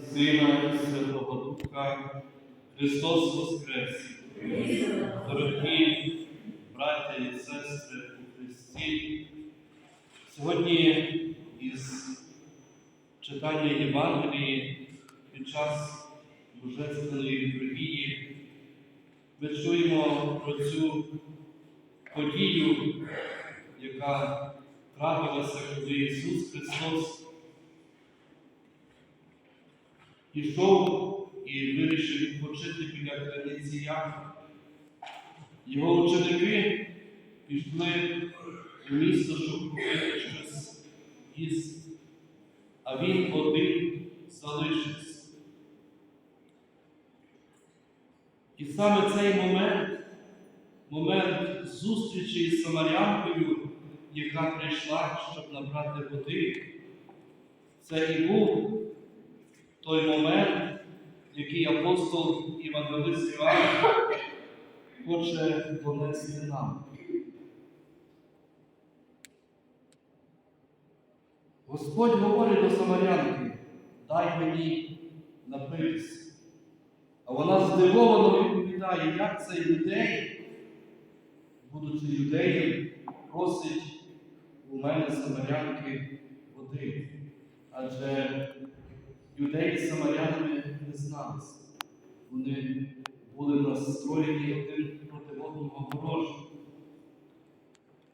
Сина Святого Духа, Христос Воскрес! Дорогі браття і сестри у Христі, сьогодні із читання Євангелії під час Божественної літургії ми чуємо про цю подію, яка трапилася, коли Ісус Христос Ішов і вирішив відпочити біля криниці Яха. Його ученики пішли в місто, щоб купити щось їсти, а він один залишився. І саме цей момент, момент зустрічі з Самарянкою, яка прийшла, щоб набрати води, це і був той момент, який апостол Євангелист Іван хоче донести нам. Господь говорить до Самарянки, дай мені напитись. А вона здивовано відповідає, як цей людей, будучи юдеєм, просить у мене Самарянки води. Адже Юдеї з самарянами не зналися. Вони були настроєні один проти одного ворожі.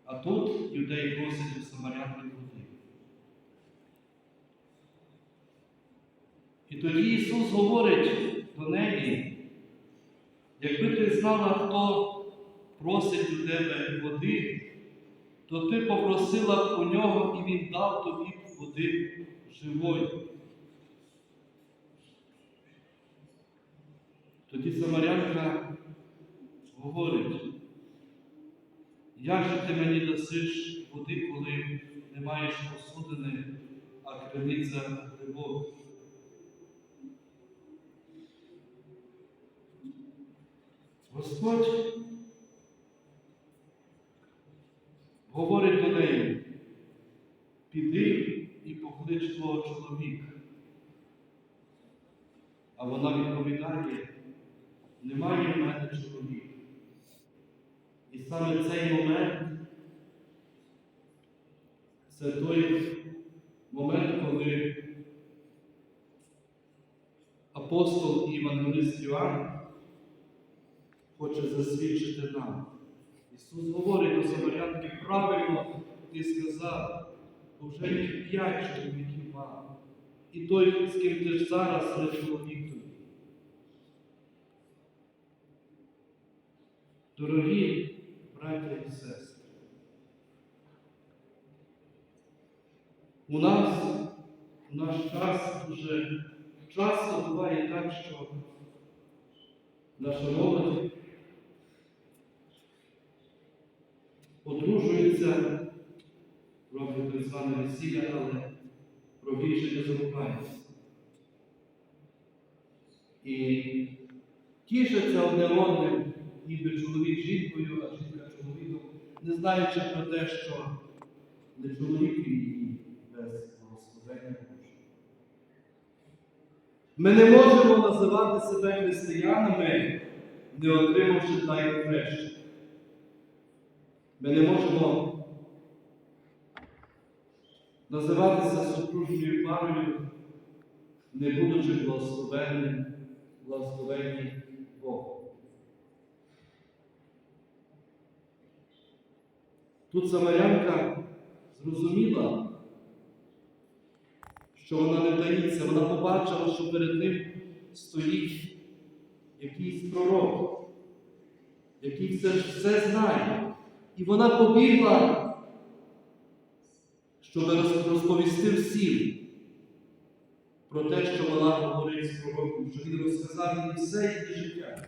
А тут юдеї просять у самарянки води. І тоді Ісус говорить до неї, якби ти знала, хто просить у тебе води, то ти попросила б у нього і він дав тобі води живої. Тоді Самарянка говорить, як же ти мені дасиш води, коли не маєш посудини, а криниця глибока? Господь говорить до неї, піди і поклич твого чоловіка. А вона відповідає, немає в мене чоловіка. І саме цей момент це той момент, коли апостол і євангелист Іоанн хоче засвідчити нам. Ісус говорить до Самарянки, правильно ти сказав, бо вже їх п'ять чоловіків мав. І той, з ким ти ж зараз не чоловік тобі. Дорогі браття і сестри, у нас у наш час дуже часто буває так, що наша молодь одружується, роблять так зване весілля, але про більше не забувається. І тішаться одне одним, ніби чоловік жінкою, а жінка чоловіком, не знаючи про те, що не чоловік її без благословення Божого. Ми не можемо називати себе християнами, не отримавши тайну хрещення. Ми не можемо називатися супружньою парою, не будучи благословенним, благословенні Тут Самарянка зрозуміла, що вона не таїться, вона побачила, що перед ним стоїть якийсь пророк, який все, все знає. І вона побігла, щоб розповісти всім про те, що вона говорить з пророком, що він розказав їй все її життя.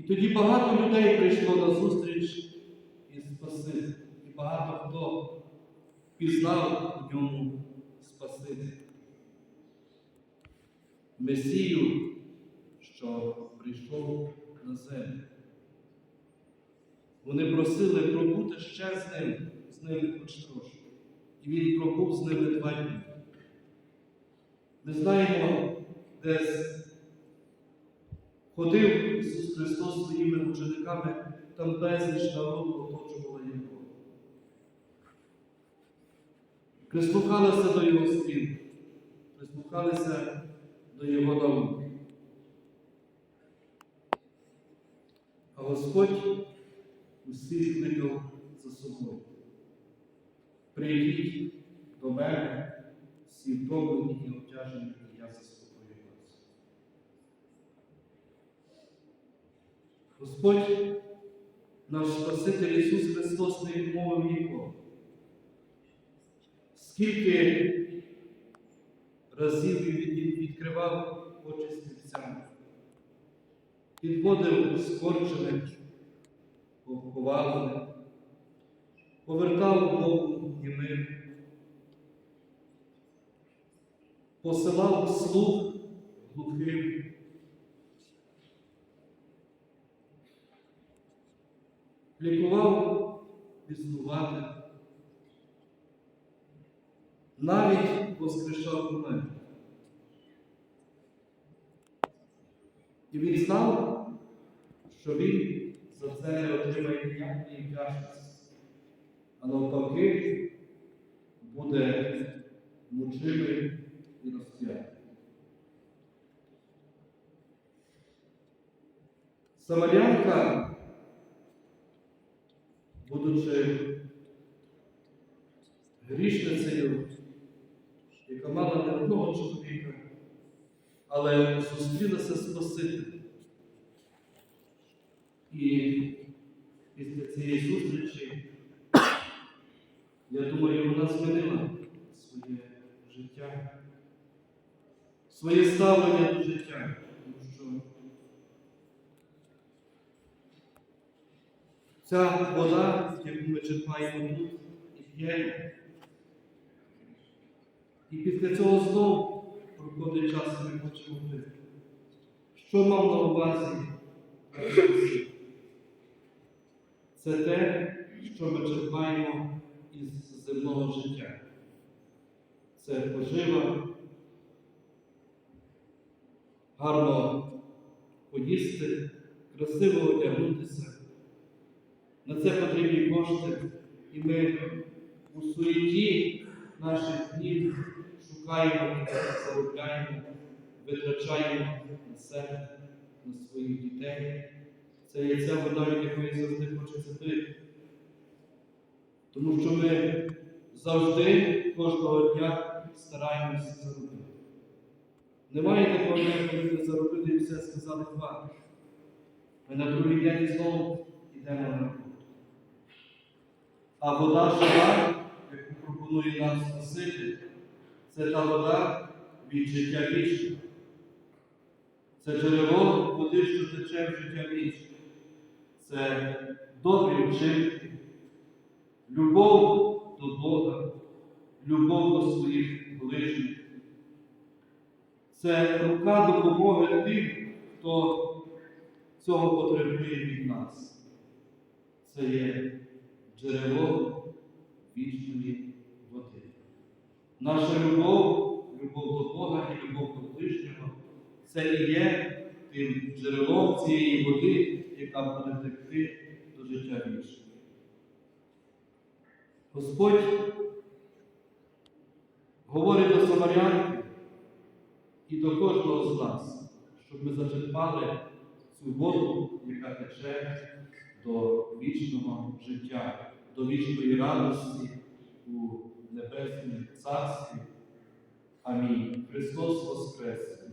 І тоді багато людей прийшло на зустріч із Спасителем. І багато хто пізнав у ньому. Месію, що прийшов на землю. Вони просили пробути ще з ним, з ними хоч трошки. І він пробув з ними два дні. Ми знаємо, де ходив Ісус Христос своїми учениками, там безліч народу оточувала Його. Прислухалися до Його слів, прислухалися до Його науки. А Господь усіх кликав за собою. Прийдіть до мене, всі втомлені і обтяжені, і я заспокою вас. Господь, наш Спаситель Ісус Христос не відмовив нікого. Скільки разів Він відкривав очі стільцям, підводив скорчених, повалених, повертав мову німим, посилав слух глухим. Лікував існувати, навіть воскрешав умер. І він знав, що він за це не отримає ніякої вдячності, а навпаки буде мучимий і розп'ятий. Самарянка, будучи грішницею, яка мала не одного чоловіка, але зустрілася Спасителем. І після цієї зустрічі, я думаю, вона змінила своє життя, своє ставлення до життя, тому що ця вода, яку ми черпаємо тут, п'ємо, і після цього знову проходить час, і ми хочемо пити. Що мав на увазі? Це те, що ми черпаємо із земного життя. Це пожива, гарно поїсти, красиво одягнутися. Це потрібні кошти, і ми у суеті наших днів шукаємо, заробляємо, витрачаємо на себе, на своїх дітей. Це є ця вода, від якої завжди хочеться пити. Тому що ми завжди кожного дня стараємося заробити. Немає такого дня, ми заробили і все сказали хватить. Ми на другий день знову йдемо на. А вода жива, яку пропонує нам Спаситель, це та вода від життя вічного. Це джерело води, що тече в життя вічне. Це добрі вчинки, любов до Бога, любов до своїх ближніх. Це рука допомоги тим, хто цього потребує від нас. Це є джерело вічної води. Наша любов, любов до Бога і любов до ближнього це і є тим джерелом цієї води, яка буде текти до життя вічного. Господь говорить до самарянки і до кожного з нас, щоб ми зачерпали цю воду, яка тече до вічного життя, до вічної радості у небесному царстві. Амінь. Христос Воскрес!